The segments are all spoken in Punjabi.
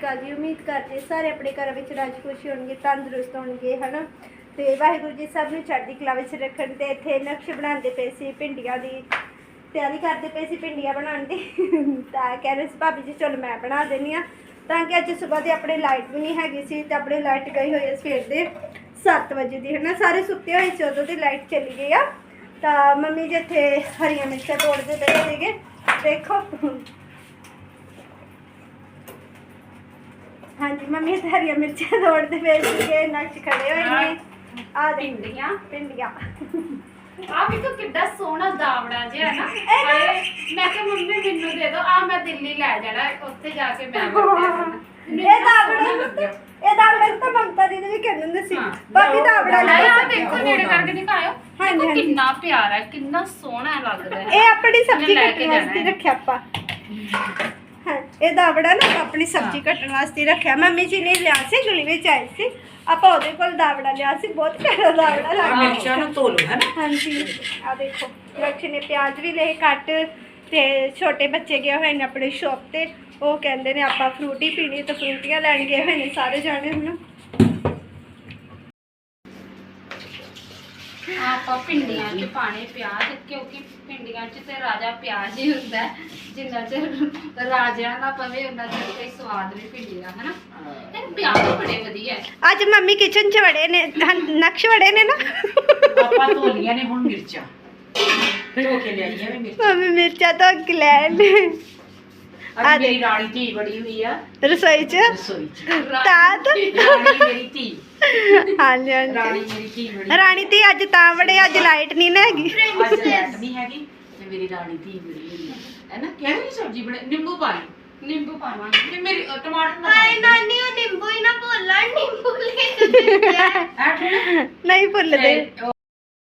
ਅਕਾਲ ਜੀ, ਉਮੀਦ ਕਰਦੇ ਸਾਰੇ ਆਪਣੇ ਘਰਾਂ ਵਿੱਚ ਰਾਜ ਖੁਸ਼ੀ ਹੋਣਗੇ, ਤੰਦਰੁਸਤ ਹੋਣਗੇ, ਹਨਾ? ਤੇ ਵਾਹਿਗੁਰੂ ਜੀ ਸਭ ਨੂੰ ਚੜ੍ਹਦੀ ਕਲਾ ਵਿੱਚ ਰੱਖਣ ਤੇ ਇੱਥੇ ਨਕਸ਼ ਬਣਾਉਂਦੇ ਪਏ ਸੀ ਭਿੰਡੀਆਂ ਦੀ, ਤਿਆਰੀ ਕਰਦੇ ਪਏ ਸੀ ਭਿੰਡੀਆਂ ਬਣਾਉਣ ਦੀ। ਤਾਂ ਕਹਿ ਰਹੇ ਸੀ, ਭਾਬੀ ਜੀ, ਚਲੋ ਮੈਂ ਬਣਾ ਦਿੰਦੀ ਆ ਤਾਂ ਕਿ ਅੱਜ ਸਵੇਰ ਦੇ ਆਪਣੇ ਲਾਈਟ ਵੀ ਨਹੀਂ ਹੈਗੀ ਸੀ ਤੇ ਆਪਣੇ ਲਾਈਟ ਗਈ ਹੋਈ ਹੈ ਸਵੇਰ ਦੇ 7 ਵਜੇ ਦੀ ਹੈ ਨਾ ਸਾਰੇ ਸੁੱਤੇ ਹੋਏ ਸੀ ਉਦੋਂ ਦੀ ਲਾਈਟ ਚਲੀ ਗਈ ਆ। ਤਾਂ ਮੰਮੀ ਜੀ ਇੱਥੇ ਹਰੀਆਂ ਮਿਰਚਾਂ ਤੋੜਦੇ ਪਏ ਸੀਗੇ। ਦੇਖੋ। ਹਾਂਜੀ ਮੰਮੀ ਇੱਥੇ ਹਰੀਆਂ ਮਿਰਚਾਂ ਤੋੜਦੇ ਪਏ ਸੀਗੇ ਨਕਸ਼ ਖੜੇ ਹੋਏ ਨੇ। ਆ ਦੇ ਭਿੰਡੀਆਂ ਭਿੰਡੀਆਂ ਆ ਵੀ ਤੂੰ ਕਿੱਡਾ ਸੋਹਣਾ ਦਾਵੜਾ ਜਿਹਾ ਨਾ। ਹਾਏ, ਮੈਂ ਕਿਹਾ ਮੰਮੀ ਮੈਨੂੰ ਦੇ ਦਿਓ। ਆ ਮੈਂ ਦਿੱਲੀ ਲੈ ਜਾਣਾ ਉੱਥੇ ਜਾ ਕੇ ਮੈਂ ਇਹ ਦਾਵੜਾ ਇਹ ਦਾਵੜਾ ਤਾਂ ਮਮਤਾ ਦੀ ਵੀ ਕਹਿੰਦੇ ਹੁੰਦੇ ਸੀ। ਹਾਂ। ਬਾਕੀ ਦਾਵੜਾ ਲੈ ਆ ਦੇਖੋ ਨੇੜੇ ਕਰਕੇ ਦਿਖਾਇਓ। ਹਾਂਜੀ, ਦੇਖੋ ਹਾਂਜੀ। ਕਿੰਨਾ ਪਿਆਰਾ ਹੈ ਕਿੰਨਾ ਸੋਹਣਾ ਲੱਗਦਾ ਹੈ। ਇਹ ਆਪਣੀ ਸਬਜ਼ੀ ਲੈ ਕੇ ਕੱਟਣ ਵਾਸਤੇ ਹੈ। ਰੱਖਿਆ ਆਪਾਂ। ਇਹ ਦਾਵੜਾ ਨਾ ਆਪਾਂ ਆਪਣੀ ਸਬਜ਼ੀ ਕੱਟਣ ਵਾਸਤੇ ਰੱਖਿਆ। ਮੰਮੀ ਜੀ ਨੇ ਲਿਆ ਸੀ ਗਲੀ ਵਿੱਚ ਆਈ ਸੀ। ਆਪਾਂ ਉਹਦੇ ਕੋਲ ਦਾਵੜਾ ਲਿਆ ਸੀ ਬਹੁਤ ਪਿਆਰਾ ਦਾਵੜਾ ਆ ਲੱਗਦਾ। ਮਿਰਚਾਂ ਨੂੰ ਧੋ ਲਓ ਹੈਨਾ ਹਾਂਜੀ ਆ ਦੇਖੋ ਲਕਸ਼ ਨੇ ਪਿਆਜ਼ ਵੀ ਲਏ ਕੱਟ ਤੇ ਛੋਟੇ ਬੱਚੇ ਗਏ ਹੋਏ ਨੇ ਆਪਣੇ ਸ਼ੌਪ ਤੇ। ਉਹ ਕਹਿੰਦੇ ਨੇ ਆਪਾਂ ਫਰੂਟੀ ਪੀਣੀ ਤੇ ਫਰੂਟੀਆਂ ਲੈਣ ਗਏ ਹੋਏ ਨੇ ਸਾਰੇ ਜਾਣੇ ਹੁਣ ਆਪਾਂ ਭਿੰਡੀਆਂ 'ਚ ਪਾਣੇ ਪਿਆਜ਼ ਕਿਉਂਕਿ ਭਿੰਡੀਆਂ 'ਚ ਤੇ ਰਾਜਾ ਪਿਆਜ਼ ਹੀ ਹੁੰਦਾ ਹੈ। ਜਿੰਨਾ ਚਿਰ ਰਾਜਿਆਂ ਦਾ ਪਵੇ ਉਹਨਾਂ ਚਿਰ ਕੋਈ ਸਵਾਦ ਨਹੀਂ ਭਿੰਡੀਆਂ ਹਨਾ? ਇਹ ਪਿਆਜ਼ ਬੜੇ ਵਧੀਆ ਹੈ। ਅੱਜ ਮੰਮੀ ਕਿਚਨ 'ਚ ਵੜੇ ਨੇ ਨਕਸ਼ ਵੜੇ ਨੇ ਨਾ। ਆਪਾਂ ਧੋ ਲੀਆਂ ਨੇ ਹੁਣ ਮਿਰਚਾਂ। ਧੋ ਕੇ ਲਿਆਈਆਂ ਨੇ ਮਿਰਚਾਂ। ਮੰਮੀ ਮਿਰਚਾਂ ਤੋਂ ਲੈਣ ਆ ਅੱਜ ਮੇਰੀ ਰਾਣੀ ਧੀ ਬੜੀ ਹੋਈ ਆ। ਰਸੋਈ 'ਚ? ਰਸੋਈ ਚ। ਤਾਤ ਰਾਣੀ ਮੇਰੀ ਧੀ। ਹਾਂਜੀ ਰਾਣੀ ਹਾਂਜੀ ਮੇਰੀ ਧੀ ਬੜੀ ਰਾਣੀ ਤੇ ਅੱਜ ਤਾਂ ਵੜੇ ਅੱਜ ਲਾਈਟ ਨਹੀਂ ਨਾ ਹੈਗੀ। ਅੱਜ ਲੈਟ ਨਹੀਂ ਹੈਗੀ ਤੇ ਮੇਰੀ ਰਾਣੀ ਧੀ ਬੜੀ ਹੋਈ ਆ। ਹੈਨਾ ਕਿਹੜੀ ਜਿਹੀ ਸਬਜ਼ੀ ਬਣੇ ਨਿੰਬੂ ਪਾ ਲਈ। ਨਿੰਬੂ ਪਾਵਾਂਗੇ ਤੇ ਮੇਰੀ ਅ, ਟਮਾਟਰ ਨਾ ਪਾ ਉਹ ਨਿੰਬੂ ਹੀ ਨਾ ਭੁੱਲਣ ਨਿੰਬੂ ਲੈ ਹੈ ਠੀਕ ਨਹੀਂ ਭੁੱਲਦੇ।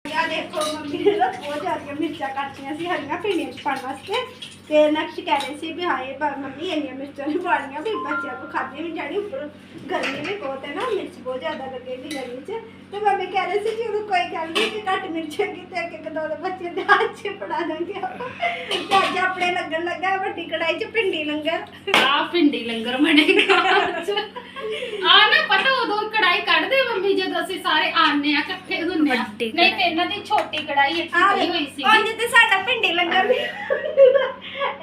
ਤੇ ਆ ਦੇਖੋ ਮੰਮੀ ਨੇ ਨਾ ਬਹੁਤ ਜ਼ਿਆਦਾ ਮਿਰਚਾਂ ਕੱਟੀਆਂ ਸੀ ਹਰੀਆਂ ਭਿੰਡੀਆਂ ਚ ਪਾਉਣ ਵਾਸਤੇ। ਤੇ ਨਕਸ਼ ਕਹਿ ਰਹੇ ਸੀ ਵੀ ਹਾਏ ਪਰ ਮੰਮੀ ਇੰਨੀਆਂ ਮਿਰਚਾਂ ਨਹੀਂ ਪਾਉਣੀਆਂ ਵੀ ਬੱਚਿਆਂ ਨੂੰ ਖਾਦੇ ਵੀ ਜਾਣੀ ਉੱਪਰ ਗਰਮੀ ਵੀ ਬਹੁਤ ਹੈ ਨਾ ਮਿਰਚ ਬਹੁਤ ਜ਼ਿਆਦਾ ਲੱਗੇਗੀ ਗਰਮੀ ਚ। ਤੇ ਮੰਮੀ ਕਹਿ ਰਹੇ ਸੀ ਚਲੋ ਕੋਈ ਗੱਲ ਨਹੀਂ ਕਿ ਘੱਟ ਮਿਰਚਾਂ ਕਿਤੇ ਇੱਕ ਇੱਕ ਦੋ ਦੋ ਬੱਚੇ ਦੇ ਹੱਥ 'ਚ ਫੜਾ ਦਾਂਗੇ ਆਪਾਂ। ਤੇ ਅੱਜ ਆਪਣੇ ਲੱਗਣ ਲੱਗਾ ਵੱਡੀ ਕੜਾਈ 'ਚ ਭਿੰਡੀ ਲੰਗਰ। ਆ ਭਿੰਡੀ ਲੰਗਰ ਬਣੇਗਾ ਆ ਨਾ ਪਤਾ ਉਦੋਂ ਕੜਾਈ ਕੱਢਦੇ ਮੰਮੀ ਜਦੋਂ ਅਸੀਂ ਸਾਰੇ ਆਨੇ ਆ ਇਕੱਠੇ ਹੁੰਨੇ ਆ ਵੱਡੀ ਨਹੀਂ ਤੇ ਇਹਨਾਂ ਦੀ ਛੋਟੀ ਕੜਾਈ ਇੱਥੇ ਆ ਪਈ ਹੋਈ ਸੀ ਅੱਜ ਤੇ ਸਾਡਾ ਭਿੰਡੀ ਲੰਗਰ ਵੀ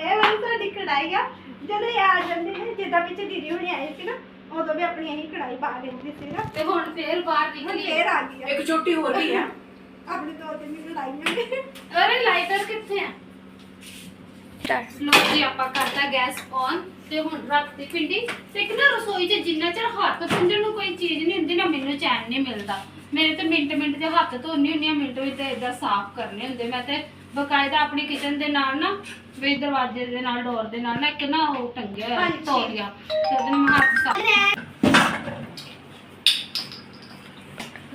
ਇਹ ਵਾਲੀ ਸਾਡੀ ਕੜਾਈ ਆ ਜਦੋਂ ਇਹ ਆ ਜਾਂਦੇ ਨੇ ਜਿੱਦਾਂ ਵਿੱਚ ਦੀਦੀ ਹੁਣੀ ਆਏ ਸੀ ਨਾ ਉਦੋਂ ਵੀ ਆਪਣੀ ਇਹੀ ਕੜਾਈ ਪਾ ਲੈਂਦੀ ਸੀ ਨਾ। ਤੇ ਹੁਣ ਫੇਰ ਬਾਹਰ ਹੁਣ ਨਿਕਲੀ ਫੇਰ ਆ ਗਈ ਆ। ਇੱਕ ਛੋਟੀ ਹੋਰ ਵੀ ਆ। ਆਪਣੀ ਦੋ ਤਿੰਨ ਲੜਾਈਆਂ ਨੇ ਅਰੇ ਲਾਈਟਰ ਕਿੱਥੇ ਆ? ਲੋ ਜੀ ਆਪਾਂ ਕਰਤਾ ਗੈਸ ਔਨ ਤੇ ਹੁਣ ਰੱਖਤੀ ਭਿੰਡੀ। ਤੇ ਇੱਕ ਨਾ ਰਸੋਈ 'ਚ ਜਿੰਨਾ ਚਿਰ ਹੱਥ ਪੁੰਝਣ ਨੂੰ ਕੋਈ ਚੀਜ਼ ਨਹੀਂ ਹੁੰਦੀ ਨਾ ਮੈਨੂੰ ਚੈਨ ਨਹੀਂ ਮਿਲਦਾ। ਮੇਰੇ ਤੇ ਮਿੰਟ ਮਿੰਟ ਦੇ ਹੱਥ ਧੋਣੀ ਹੁੰਦੀ ਆ ਮਿੰਟ ਤੇ ਇਦਾਂ ਸਾਫ਼ ਕਰਨੇ ਹੁੰਦੇ। ਮੈਂ ਤੇ ਬਕਾਇਦਾ ਆਪਣੀ ਕਿਚਨ ਦੇ ਨਾਲ ਨਾ ਵੀ ਦਰਵਾਜ਼ੇ ਦੇ ਨਾਲ ਡੋਰ ਦੇ ਨਾਲ ਨਾ ਇੱਕ ਨਾ ਉਹ ਟੰਗਿਆ ਹੋਇਆ ਹਾਂਜੀ। ਤੌਲੀਆ ਤੇ ਉਹਦੇ ਨਾਲ ਮੈਂ ਹੱਥ ਸਾਫ਼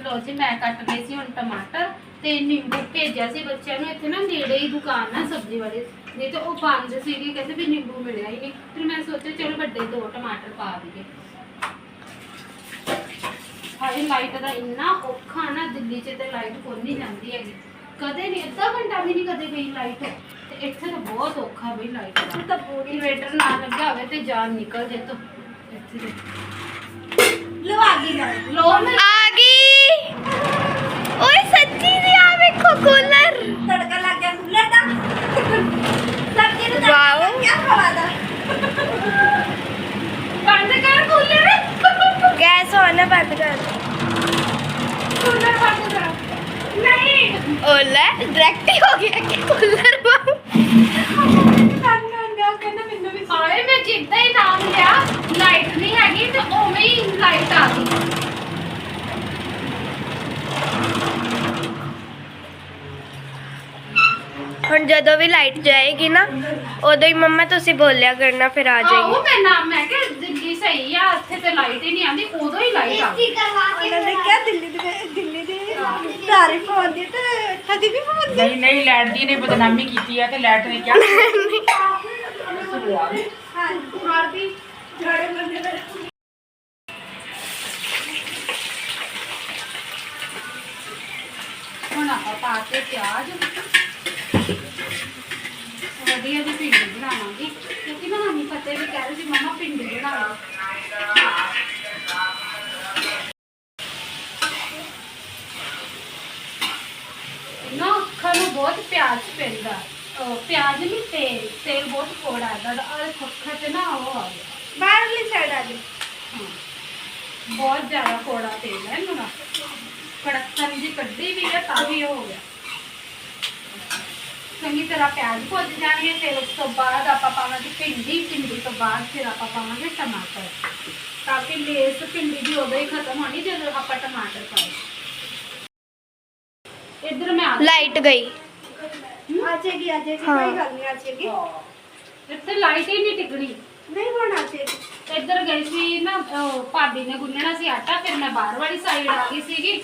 ਲੋ। ਜੀ ਮੈਂ ਕੱਟ ਲਈ ਸੀ ਹੁਣ ਟਮਾਟਰ ਤੇ ਨਿੰਬੂ ਭੇਜਿਆ ਸੀ ਬੱਚਿਆਂ ਨੂੰ। ਇੱਥੇ ਨਾ ਨੇੜੇ ਹੀ ਦੁਕਾਨ ਆ ਸਬਜ਼ੀ ਵਾਲੀ। ਨਹੀਂ ਤੇ ਉਹ ਬੰਦ ਸੀਗੀ ਕਹਿੰਦੇ ਵੀ ਨਿੰਬੂ ਮਿਲਿਆ ਹੀ ਨਹੀਂ। ਫਿਰ ਮੈਂ ਸੋਚਿਆ ਚਲੋ ਵੱਡੇ ਦੋ ਟਮਾਟਰ ਪਾ ਦਈਏ। ਹਾਏ ਲਾਈਟ ਦਾ ਇੰਨਾ ਔਖਾ ਨਾ ਦਿੱਲੀ 'ਚ ਤੇ ਲਾਈਟ ਕੋਈ ਨਹੀਂ ਜਾਂਦੀ ਹੈਗੀ। ਕਦੇ ਨਹੀਂ ਅੱਧਾ ਘੰਟਾ ਵੀ ਨਹੀਂ ਕਦੇ ਗਈ ਲਾਈਟ ਤੇ ਇੱਥੇ ਤਾਂ ਬਹੁਤ ਔਖਾ ਬਈ ਲਾਈਟ ਦਾ ਤਾਂ ਪੂਰੀ ਇਨਵੇਟਰ ਨਾ ਲੱਗਿਆ ਹੋਵੇ ਤੇ ਜਾਨ ਨਿਕਲ ਜੇ ਤੋਂ। ਇੱਥੇ ਦੇ ਲਵਾ ਗਈ ਗੱਲ। ਲੋ ਆ ਗਈ। ਓਏ ਸੱਚੀ ਦੀ ਆ ਵੇਖੋ ਕੂਲਰ ਤੜਕਾ ਲੱਗ ਗਿਆ ਕੂਲਰ ਦਾ ਸਬਜ਼ੀ ਨੂੰ ਵਾਓ। ਕੀ ਖਵਾ ਦਾ ਬੰਦ ਕਰ ਕੂਲਰ ਗੈਸ ਆਨ ਬੰਦ ਕਰ ਕੂਲਰ ਬੰਦ ਕਰ ਨਹੀਂ ਓ ਲੈ ਡਾਇਰੈਕਟ ਹੀ ਹੋ ਗਿਆ ਕਿ ਕੂਲਰ ਵਾਂਗ ਕੰਨ ਗਿਆ ਕਹਿੰਦਾ ਮੈਨੂੰ ਵੀ। ਹਾਏ ਮੈਂ ਜਿੱਦਾਂ ਹੀ ਨਾਮ ਲਿਆ ਲਾਈਟ ਨਹੀਂ ਹੈਗੀ ਤੇ ਉਵੇਂ ਹੀ ਲਾਈਟ ਆ ਗਈ। ਹੁਣ ਜਦੋਂ ਵੀ ਲਾਈਟ ਜਾਏਗੀ ਨਾ ਉਦੋਂ ਹੀ ਮੰਮਾ ਤੁਸੀਂ ਬੋਲਿਆ ਕਰਨਾ ਫਿਰ ਆ ਆਹੋ ਜਾਏਗੀ। ਮੈਂ ਨਾਮ ਮੈਂ ਕਿ ਦਿੱਲੀ ਸਹੀ ਆ ਇੱਥੇ ਤੇ ਲਾਈਟ ਹੀ ਨਹੀਂ ਆਉਂਦੀ ਉਦੋਂ ਹੀ ਲਾਈਟ ਆ। ਗਈ ਉਹਨਾਂ ਨੇ ਕਿਹਾ ਦਿੱਲੀ ਦੇ ਦਿੱਲੀ ਦੀ ਤਾਰੀਫ ਹੁੰਦੀ ਤੇ ਇੱਥੇ ਦੀ ਵੀ ਹੁੰਦੀ ਨਹੀਂ ਨਹੀਂ ਲੈਟ ਦੀ ਨੇ ਬਦਨਾਮੀ ਕੀਤੀ ਆ ਤੇ ਲੈਟ ਨੇ ਕਿਹਾ। ਹਾਂ ਮਾਰਦੀ ਝਾੜੇ ਮੰਦੇ ਦੇ ਹੁਣ ਆਪਾਂ ਪਾ ਕੇ ਪਿਆਜ਼। ਵਧੀਆ ਜਿਹੀ ਭਿੰਡੀ ਬਣਾਵਾਂਗੇ। ਕਿਉਂਕਿ ਨਾ ਹਮੀ ਪਤੇ ਵੀ ਕਹਿ ਰਹੇ ਸੀ ਮਮਾ ਭਿੰਡੀ ਬਣਾ ਲਓ ਤੇਲ ਤੇਲ ਬਹੁਤ ਕੋੜਾ ਹੈ ਦਾ ਔਰ ਖੱਖਾ ਤੇ ਨਾ ਉਹ ਆ ਗਿਆ ਬਾਹਰਲੀ ਸਾਈਡ ਆ ਜੀ ਹਾਂ। ਬਹੁਤ ਜ਼ਿਆਦਾ ਕੋੜਾ ਤੇਲ ਹੈ ਇਹਨੂੰ ਨਾ ਕੜਕਣ ਦੀ ਕੱਢੀ ਵੀ ਹੈ ਤਾਂ ਵੀ ਉਹ ਹੋ ਗਿਆ ਚੰਗੀ ਤਰ੍ਹਾਂ ਪਿਆਜ਼ ਭੁੱਜ ਜਾਣਗੇ ਫਿਰ ਉਸ ਤੋਂ ਬਾਅਦ ਆਪਾਂ ਪਾਵਾਂਗੇ ਭਿੰਡੀ ਭਿੰਡੀ ਤੋਂ ਬਾਅਦ ਫਿਰ ਆਪਾਂ ਪਾਵਾਂਗੇ ਟਮਾਟਰ ਤਾਂ ਕਿ ਲੇਸ ਭਿੰਡੀ ਦੀ ਉਦੋਂ ਹੀ ਖਤਮ ਹੋਣੀ ਜਦੋਂ ਆਪਾਂ ਟਮਾਟਰ ਪਾਏ ਇੱਧਰ ਮੈਂ ਆ ਲਾਈਟ ਗਈ ਆ ਜਾਏਗੀ ਆ ਜਾਏਗੀ ਹਾਂ। ਕੋਈ ਗੱਲ ਨਹੀਂ ਆ ਜਾਏਗੀ ਇੱਥੇ ਲਾਈਟ ਹੀ ਨਹੀਂ ਟਿਕਣੀ। ਨਹੀਂ ਹੁਣ ਆ ਜਾਏਗੀ ਇੱਧਰ ਗਈ ਸੀ ਨਾ ਉਹ ਭਾਬੀ ਨੇ ਗੁੰਨਣਾ ਸੀ ਆਟਾ ਫਿਰ ਮੈਂ ਬਾਹਰ ਵਾਲੀ ਸਾਈਡ ਆ ਗਈ ਸੀਗੀ।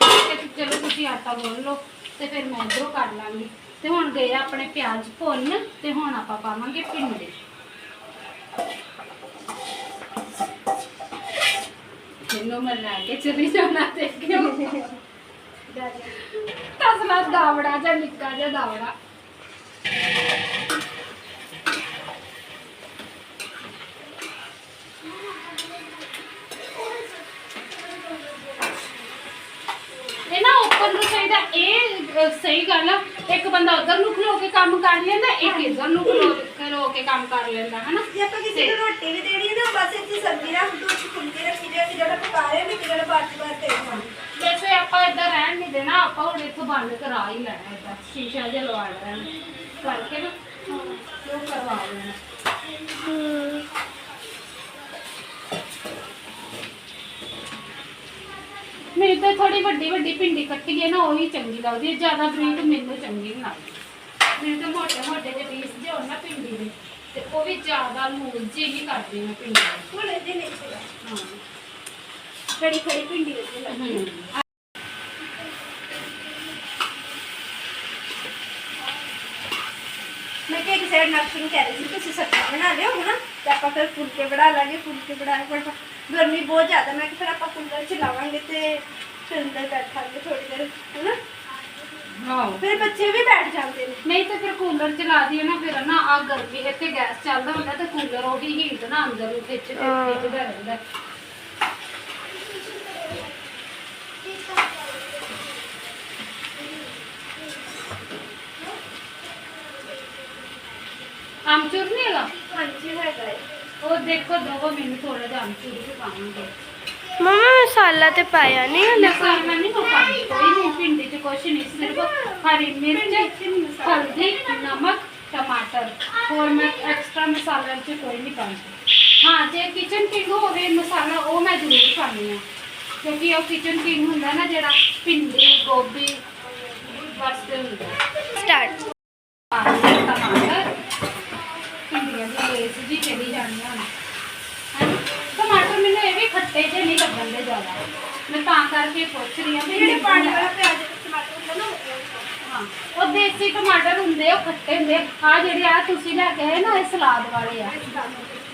ਤੇ ਚਲੋ ਤੁਸੀਂ ਆਟਾ ਗੁੰਨ ਲਓ ਤੇ ਫਿਰ ਮੈਂ ਇਧਰੋਂ ਕਰ ਲਾਂਗੀ। ਤੇ ਹੁਣ ਗਏ ਆ ਆਪਣੇ ਪਿਆਜ਼ ਭੁੰਨ ਤੇ ਹੁਣ ਆਪਾਂ ਪਾਵਾਂਗੇ ਭਿੰਡੀ। ਇਹਨੂੰ ਮੈਂ ਲੈ ਕੇ ਚਲੀ ਜਾਣਾ ਤੇ ਕਿਉਂ? ਤਸਲਾ ਦਾਵੜਾ ਜਾਂ ਨਿੱਕਾ ਜਿਹਾ ਦਾਵੜਾ ਇਹ ਨਾ ਓਪਨ ਨੂੰ ਚਾਹੀਦਾ ਇਹ ਅ, ਸਹੀ ਗੱਲ ਆ ਇੱਕ ਬੰਦਾ ਉਧਰ ਨੂੰ ਖਲੋ ਕੇ ਕੰਮ ਕਰ ਲੈਂਦਾ ਇੱਕ ਇੱਧਰ ਨੂੰ ਖਲੋ ਖਲੋ ਕੇ ਕੰਮ ਕਰ ਲੈਂਦਾ ਹਨਾ? ਜੇ ਆਪਾਂ ਕਿਸੇ ਨੂੰ ਰੋਟੀ ਵੀ ਦੇਣੀ ਹੈ ਨਾ ਬਸ ਇੱਥੇ ਸਬਜ਼ੀ ਰੱਖ ਦੋ ਫੁਲਕੇ ਰੱਖੀ ਜਾਏ ਜਿਹੜਾ ਪਕਾ ਰਹੇ ਨੇ ਜਿਹੜਾ ਬਾਅਦ ਬਾਅਦ ਤੇ ਖਾਣਾ ਵੈਸੇ ਆਪਾਂ ਇੱਧਰ ਰਹਿਣ ਨਹੀਂ ਦੇਣਾ ਆਪਾਂ ਹੁਣ ਇੱਥੋਂ ਬੰਦ ਕਰਾ ਹੀ ਲੈਣਾ ਇੱਦਾਂ ਸ਼ੀਸ਼ਾ ਜਿਹਾ ਲਵਾ ਲੈਣਾ ਕਰਕੇ ਨਾ। ਉਹ ਕਰਵਾ ਲੈਣਾ ਮੈਨੂੰ ਤਾਂ ਥੋੜੀ ਵੱਡੀ ਵੱਡੀ ਭਿੰਡੀ ਕੱਟੀ ਹੈ ਨਾ ਉਹੀ ਚੰਗੀ ਲੱਗਦੀ ਹੈ। ਜ਼ਿਆਦਾ ਬਰੀਕ ਮੈਨੂੰ ਚੰਗੀ ਨਹੀਂ ਲੱਗਦੀ। ਮੈਨੂੰ ਤਾਂ ਮੋਟੇ ਮੋਟੇ ਜਿਹੇ ਪੀਸ ਜਿਹੇ ਹੋਣ ਨਾ ਭਿੰਡੀ ਦੇ। ਤੇ ਉਹ ਵੀ ਜ਼ਿਆਦਾ ਲੂਜ਼ ਨਹੀਂ ਕਰਦੀ ਮੈਂ ਭਿੰਡੀ। ਹੁਣ ਇਹਦੇ ਨਹੀਂ ਹਾਂ ਖੜੀ ਖੜੀ ਭਿੰਡੀ ਵਿੱਚ ਲੱਗੀ ਹਮ। ਮੈਂ ਕਿਹਾ ਇੱਕ ਸਾਈਡ ਨਕਸ਼ ਨੂੰ ਕਹਿ ਰਹੀ ਸੀ ਤੁਸੀਂ ਸਬਜ਼ੀ ਬਣਾ ਲਿਓ ਹਨਾ ਤੇ ਆਪਾਂ ਫਿਰ ਫੁਲਕੇ ਬਣਾ ਲਾਂਗੇ ਫੁਲਕੇ ਬਣਾ ਕੇ ਗਰਮੀ ਬਹੁਤ ਜ਼ਿਆਦਾ ਮੈਂ ਕਿਹਾ ਫਿਰ ਆਪਾਂ ਕੂਲਰ ਚਲਾਵਾਂਗੇ ਤੇ ਫਿਰ ਅੰਦਰ ਬੈਠਾਂਗੇ ਥੋੜੀ ਦੇਰ ਹਨਾ ਹਾਂ ਫਿਰ ਬੱਚੇ ਵੀ ਬੈਠ ਜਾਂਦੇ ਨੇ ਨਹੀਂ ਤੇ ਫਿਰ ਕੂਲਰ ਚਲਾ ਦਈਏ ਨਾ ਫਿਰ ਨਾ ਆ ਗਰਮੀ ਇੱਥੇ ਗੈਸ ਚੱਲਦਾ ਹੁੰਦਾ ਤੇ ਕੂਲਰ ਉਹਦੀ ਹੀਟ ਨਾ ਅੰਦਰ ਨੂੰ ਖਿੱਚ ਕੇ ਖਿੱਚਦਾ ਰਹਿੰਦਾ ਆਮਚੂਰ ਨਹੀਂ ਹੈਗਾ ਹਾਂਜੀ ਹੈਗਾ ਹੈ ਉਹ ਦੇਖੋ ਦੋ ਮੈਨੂੰ ਥੋੜਾ ਜਿਹਾ ਆਮਚੂਰ ਵੀ ਪਾਵਾਂਗੇ ਮਮਾ ਮਸਾਲਾ ਤੇ ਪਾਇਆ ਨਹੀਂ ਹਲੇ। ਲਸਣ ਮੈਂ ਨਹੀਂ ਕੋਈ ਨਹੀਂ ਭਿੰਡੀ ਚ ਕੁਛ ਨਹੀਂ ਸਿਰਫ ਹਰੀ ਮਿਰਚ ਹਲਦੀ ਨਮਕ ਟਮਾਟਰ। ਹੋਰ ਮੈਂ ਐਕਸਟਰਾ ਮਸਾਲਾ ਚ ਕੋਈ ਨਹੀਂ ਪਾਉਂਦੀ। ਹਾਂ ਜੇ ਕਿਚਨ ਕਿੰਗ ਹੋਵੇ ਮਸਾਲਾ ਉਹ ਮੈਂ ਜ਼ਰੂਰ ਪਾਉਂਦੀ ਹਾਂ। ਕਿਉਂਕਿ ਉਹ ਕਿਚਨ ਕਿੰਗ ਹੁੰਦਾ ਨਾ ਜਿਹੜਾ ਭਿੰਡੀ ਗੋਭੀ ਵਾਸਤੇ ਹੁੰਦਾ। ਸਟਾਰਟ ਹਾਂ ਟਮਾਟਰ ਭਿੰਡੀਆਂ ਦੀ ਲੇਸ ਜੀ ਚਲੀ ਜਾਣੀ ਹੁਣ ਹੈਂ। ਟਮਾਟਰ ਮੈਨੂੰ ਇਹ ਵੀ ਖੱਟੇ ਜਿਹੇ ਨਹੀਂ ਲੱਗਣ ਦੇ ਜ਼ਿਆਦਾ ਮੈਂ ਤਾਂ ਕਰਕੇ ਪੁੱਛ ਰਹੀ ਹਾਂ ਵੀ ਜਿਹੜੇ ਪਾਣੀ ਵਾਲਾ ਪਿਆਜ਼ ਟਮਾਟਰ ਹੁੰਦਾ ਨਾ, ਹਾਂ, ਉਹ ਦੇਸੀ ਟਮਾਟਰ ਹੁੰਦੇ, ਉਹ ਖੱਟੇ ਹੁੰਦੇ ਆ ਜਿਹੜੇ ਆ ਤੁਸੀਂ ਲੈ ਕੇ ਆਏ ਨਾ, ਇਹ ਸਲਾਦ ਵਾਲੇ ਆ।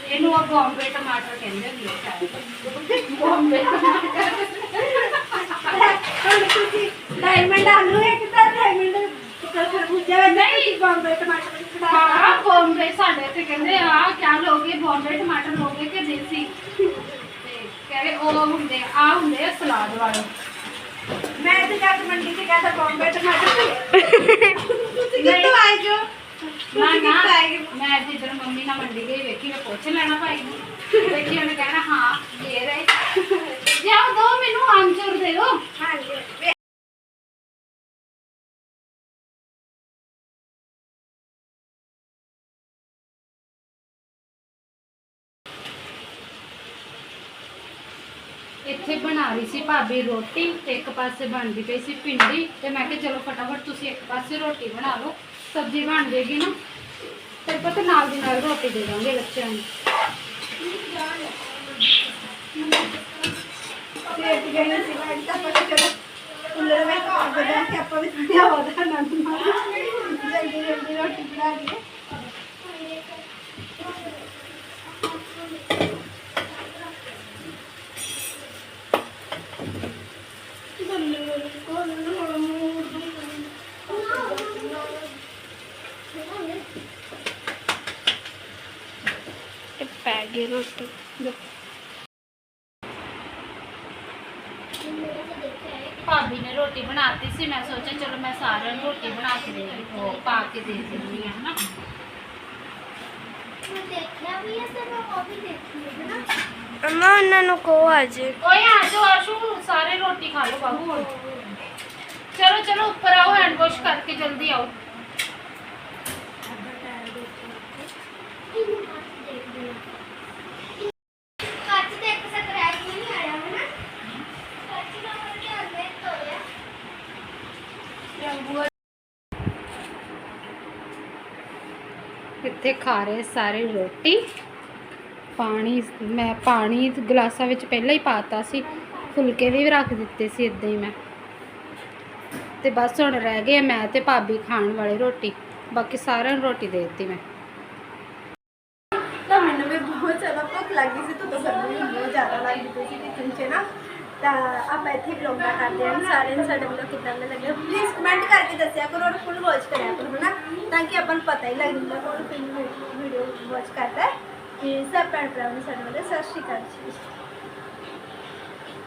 ਇਹਨੂੰ ਆ ਬੰਬੇ ਟਮਾਟਰ ਕਹਿੰਦੇ ਹੁੰਦੇ ਸ਼ਾਇਦ। ਬੰਬੇ ਟਮਾਟਰ। ਡਾਇਮੰਡ ਆਲੂ ਹੈ ਕਿਤਾ ਡਾਇਮੰਡ ਖਰਬੂਜਾ ਨਹੀਂ ਬੰਬੇ ਟਮਾਟਰ ਹਾਂ, ਬੰਬੇ ਸਾਡੇ ਇੱਥੇ ਕਹਿੰਦੇ ਆ ਕਿਆ ਲੋਗੇ, ਬੰਬੇ ਟਮਾਟਰ ਲੋਗੇ ਕਿ ਦੇਸੀ? ਕਹਿੰਦੇ ਉਹ ਹੁੰਦੇ ਆ ਆਹ ਹੁੰਦੇ ਆ ਸਲਾਦ ਵਾਲੇ। ਮੈਂ ਤੇ ਜਾ ਕੇ ਮੰਡੀ ਤੇ ਕਹਿੰਦਾ ਬੰਬੇ ਟਮਾਟਰ ਤੁਸੀਂ ਕਿੱਥੋਂ ਆਏ ਜੋ? ਨਾ ਨਾ ਜੋ? ਮੈਂ ਜਿੱਦਣ ਮੰਮੀ ਨਾਲ ਮੰਡੀ ਗਈ ਵੇਖੀ ਮੈਂ ਪੁੱਛ ਲੈਣਾ ਭਾਈ ਨੂੰ। ਵੇਖੀ ਉਹਨੇ ਕਹਿਣਾ ਹਾਂ ਇਹ ਰਹੇ ਜਾਓ ਦੋ ਮੈਨੂੰ ਆਮਚੂਰ ਦੇ ਦਿਓ। ਹਾਂਜੀ ਇੱਥੇ ਬਣਾ ਰਹੀ ਸੀ ਭਾਬੀ ਰੋਟੀ ਤੇ ਇੱਕ ਪਾਸੇ ਬਣਦੀ ਪਈ ਸੀ ਭਿੰਡੀ, ਤੇ ਮੈਂ ਕਿਹਾ ਚਲੋ ਫਟਾਫਟ ਤੁਸੀਂ ਇੱਕ ਪਾਸੇ ਰੋਟੀ ਬਣਾ ਲਓ, ਸਬਜ਼ੀ ਬਣ ਜਾਏਗੀ ਨਾ। ਫਿਰ ਪਤਾ ਨਾਲ ਦੀ ਨਾਲ ਰੋਟੀ ਦੇ ਦਾਂਗੇ ਬੱਚਿਆਂ ਨੂੰ। ਤੇ ਇੱਕ ਜਣੀ ਸੀ, ਮੈਂ ਤਾਂ ਪਤਾ ਚਲੋ, ਕੁੱਲਰ ਵਿੱਚ ਅੱਗ ਦਾ ਕਿ ਆਪਾਂ ਵੀ ਥੋੜਾ ਹੋਦਾ ਆਨੰਦ ਮਾਣ ਜਲਦੀ ਜਲਦੀ ਰੋਟੀ ਬਣਾ ਲਈਏ। ਪੈ ਗਈ ਰੋਟੀ। ਭਾਬੀ ਨੇ ਰੋਟੀ ਬਣਾਤੀ ਸੀ ਮੈਂ ਸੋਚਿਆ ਚਲੋ ਮੈਂ ਸਾਰਿਆਂ ਨੂੰ ਰੋਟੀ ਬਣਾ ਕੇ ਦੇ ਉਹ ਪਾ ਕੇ ਦੇ ਦਿੰਦੀ ਹਾਂ ਹਨਾ। ਦੇਖਿਆ ਵੀ ਹੈ ਤੇ ਮੈਂ ਉਹ ਵੀ ਦੇਖੀ ਹੈ ਨਾ ਅੰਮਾ ਉਹਨਾਂ ਨੂੰ ਕਹੋ ਅੱਜ। ਓਏ ਆ ਜਾਓ ਆਸ਼ੂ ਸਾਰੇ ਰੋਟੀ ਖਾ ਲਓ ਬਾਬੂ। ਹੁਣ ਚਲੋ ਚਲੋ, ਉੱਪਰ ਆਓ ਹੈਂਡ ਵਾਸ਼ ਕਰਕੇ ਜਲਦੀ ਆਓ। ਇੱਥੇ ਖਾ ਰਹੇ ਸਾਰੇ ਰੋਟੀ। ਪਾਣੀ, ਮੈਂ ਪਾਣੀ ਗਲਾਸਾਂ ਵਿੱਚ ਪਹਿਲਾਂ ਹੀ ਪਾਤਾ ਸੀ। ਫੁਲਕੇ ਵੀ ਰੱਖ ਦਿੱਤੇ ਸੀ ਇਦਾਂ ਹੀ ਮੈਂ। ਤੇ ਬਸ ਹੁਣ ਰਹਿ ਗਏ ਆ, ਮੈਂ ਤੇ ਭਾਬੀ ਖਾਣ ਵਾਲੀ ਰੋਟੀ। ਬਾਕੀ ਸਾਰਿਆਂ ਨੂੰ ਰੋਟੀ ਦੇ ਦਿੱਤੀ ਮੈਂ। ਤਾਂ ਮੈਨੂੰ ਵੀ ਬਹੁਤ ਜ਼ਿਆਦਾ ਭੁੱਖ ਲੱਗੀ ਸੀ ਤਾਂ ਗਰਮੀ ਵੀ ਬਹੁਤ ਜ਼ਿਆਦਾ ਲੱਗਦੀ ਪਈ ਸੀ ਕਿਚਨ 'ਚ ਨਾ। ਤਾਂ ਆਪਾਂ ਇੱਥੇ ਵਲੌਗ ਦਾ ਕਰਦੇ ਹਾਂ, ਸਾਰਿਆਂ ਨੂੰ ਸਾਡਾ ਵਲੌਗ ਕਿੱਦਾਂ ਦਾ ਲੱਗਿਆ ਪਲੀਜ਼ ਕਮੈਂਟ ਕਰਕੇ ਦੱਸਿਆ ਕਰੋ, ਔਰ ਫੁੱਲ ਵਾਚ ਕਰਿਆ ਕਰੋ, ਹਨਾ? ਤਾਂ ਕਿ ਆਪਾਂ ਨੂੰ ਪਤਾ ਹੀ ਲੱਗ ਜਾਂਦਾ ਕੌਣ ਫਿਲਮ ਵੀਡੀਓ ਵਾਚ ਕਰਦਾ ਹੈ। ਤੇ ਸਭ ਭੈਣ ਭਰਾਵਾਂ ਨੂੰ ਸਾਡੇ ਵੱਲੋਂ ਸਤਿ ਸ਼੍ਰੀ ਅਕਾਲ ਜੀ।